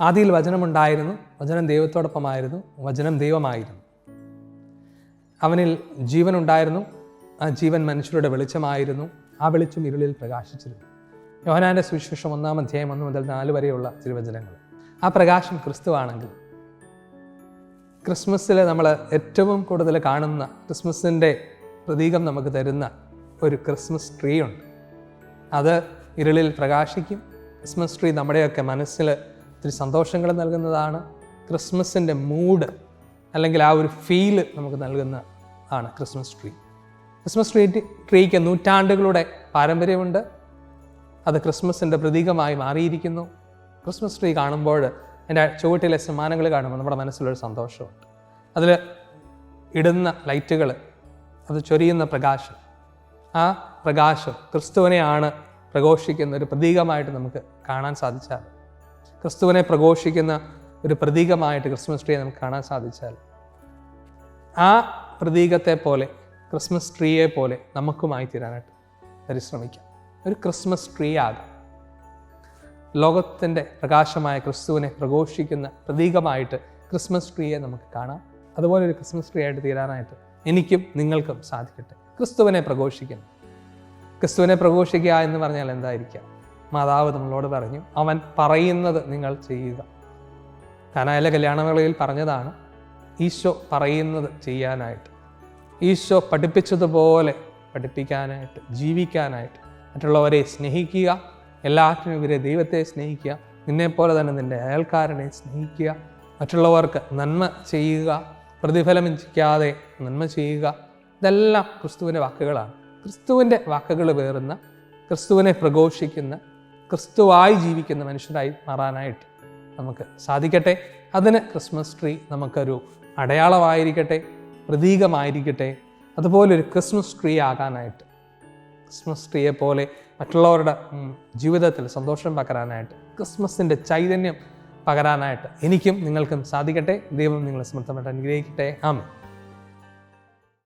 ആദിയിൽ വചനമുണ്ടായിരുന്നു വചനം ദൈവത്തോടൊപ്പമായിരുന്നു വചനം ദൈവമായിരുന്നു. അവനിൽ ജീവൻ ഉണ്ടായിരുന്നു ആ ജീവൻ മനുഷ്യരുടെ വെളിച്ചമായിരുന്നു ആ വെളിച്ചം ഇരുളിൽ പ്രകാശിച്ചിരുന്നു. യോഹനാന്റെ സുവിശേഷം ഒന്നാം അധ്യായം ഒന്ന് മുതൽ നാല് വരെയുള്ള തിരുവചനങ്ങൾ. ആ പ്രകാശം ക്രിസ്തുവാണെങ്കിൽ ക്രിസ്മസിൽ നമ്മൾ ഏറ്റവും കൂടുതൽ കാണുന്ന ക്രിസ്മസിന്റെ പ്രതീകം നമുക്ക് തരുന്ന ഒരു ക്രിസ്മസ് ട്രീ ഉണ്ട്. അത് ഇരുളിൽ പ്രകാശിക്കും ക്രിസ്മസ് ട്രീ നമ്മുടെയൊക്കെ മനസ്സിൽ ഒത്തിരി സന്തോഷങ്ങൾ നൽകുന്നതാണ്. ക്രിസ്മസിന്റെ മൂഡ് അല്ലെങ്കിൽ ആ ഒരു ഫീൽ നമുക്ക് നൽകുന്ന ആണ് ക്രിസ്മസ് ട്രീ. ക്രിസ്മസ് ട്രീ ട്രീക്ക് നൂറ്റാണ്ടുകളുടെ പാരമ്പര്യമുണ്ട്. അത് ക്രിസ്മസിന്റെ പ്രതീകമായി മാറിയിരിക്കുന്നു. ക്രിസ്മസ് ട്രീ കാണുമ്പോൾ എന്റെ ചുവട്ടിലെ സമ്മാനങ്ങൾ കാണുമ്പോൾ നമ്മുടെ മനസ്സിലൊരു സന്തോഷമുണ്ട്. അതിൽ ഇടുന്ന ലൈറ്റുകൾ അത് ചൊരിയുന്ന പ്രകാശം. ആ പ്രകാശം ക്രിസ്തുവിനെയാണ് പ്രഘോഷിക്കുന്ന ഒരു പ്രതീകമായിട്ട് നമുക്ക് കാണാൻ സാധിച്ചാൽ ക്രിസ്തുവിനെ പ്രഘോഷിക്കുന്ന ഒരു പ്രതീകമായിട്ട് ക്രിസ്മസ് ട്രീയെ നമുക്ക് കാണാൻ സാധിച്ചാൽ ആ പ്രതീകത്തെ പോലെ ക്രിസ്മസ് ട്രീയെ പോലെ നമുക്കുമായി തീരാനായിട്ട് പരിശ്രമിക്കാം. ഒരു ക്രിസ്മസ് ട്രീ ആകാം. ലോകത്തിന്റെ പ്രകാശമായ ക്രിസ്തുവിനെ പ്രഘോഷിക്കുന്ന പ്രതീകമായിട്ട് ക്രിസ്മസ് ട്രീയെ നമുക്ക് കാണാം. അതുപോലെ ഒരു ക്രിസ്മസ് ട്രീ ആയിട്ട് തീരാനായിട്ട് എനിക്കും നിങ്ങൾക്കും സാധിക്കട്ടെ. ക്രിസ്തുവിനെ പ്രഘോഷിക്കുന്നു. ക്രിസ്തുവിനെ പ്രഘോഷിക്കുക എന്ന് പറഞ്ഞാൽ എന്തായിരിക്കാം? മാതാവ് നമ്മളോട് പറഞ്ഞു അവൻ പറയുന്നത് നിങ്ങൾ ചെയ്യുക. കാനായാലെ കല്യാണവേളയിൽ പറഞ്ഞതാണ് ഈശോ പറയുന്നത് ചെയ്യാനായിട്ട്. ഈശോ പഠിപ്പിച്ചതുപോലെ പഠിപ്പിക്കാനായിട്ട് ജീവിക്കാനായിട്ട്. മറ്റുള്ളവരെ സ്നേഹിക്കുക എല്ലാറ്റിനും ഇവരെ ദൈവത്തെ സ്നേഹിക്കുക നിന്നെപ്പോലെ തന്നെ നിന്റെ അയൽക്കാരനെ സ്നേഹിക്കുക മറ്റുള്ളവർക്ക് നന്മ ചെയ്യുക പ്രതിഫലം ഇച്ഛിക്കാതെ നന്മ ചെയ്യുക. ഇതെല്ലാം ക്രിസ്തുവിന്റെ വാക്കുകളാണ്. ക്രിസ്തുവിന്റെ വാക്കുകൾ വേറുന്ന ക്രിസ്തുവിനെ പ്രഘോഷിക്കുന്ന ക്രിസ്തുവായി ജീവിക്കുന്ന മനുഷ്യരായി മാറാനായിട്ട് നമുക്ക് സാധിക്കട്ടെ. അതിന് ക്രിസ്മസ് ട്രീ നമുക്കൊരു അടയാളമായിരിക്കട്ടെ പ്രതീകമായിരിക്കട്ടെ. അതുപോലെ ഒരു ക്രിസ്മസ് ട്രീ ആകാനായിട്ട് ക്രിസ്മസ് ട്രീയെ പോലെ മറ്റുള്ളവരുടെ ജീവിതത്തിൽ സന്തോഷം പകരാനായിട്ട് ക്രിസ്മസിന്റെ ചൈതന്യം പകരാനായിട്ട് എനിക്കും നിങ്ങൾക്കും സാധിക്കട്ടെ. ദൈവം നിങ്ങളെ സമർത്ഥമായിട്ട് അനുഗ്രഹിക്കട്ടെ. ആമേ